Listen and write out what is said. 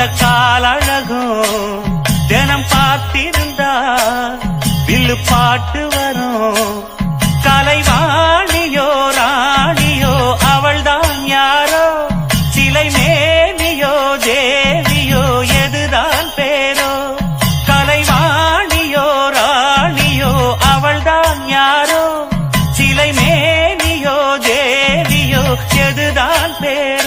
அந்த காலழகும் தினம் பார்த்திருந்தா வில்லு பாட்டு வரும். கலைவாணியோ ராணியோ அவள்தான் யாரோ? சிலை மேனியோ தேவியோ எதுதான் பேரோ? கலைவாணியோ ராணியோ அவள்தான் யாரோ? சிலை மேனியோ தேவியோ எதுதான் பேரோ?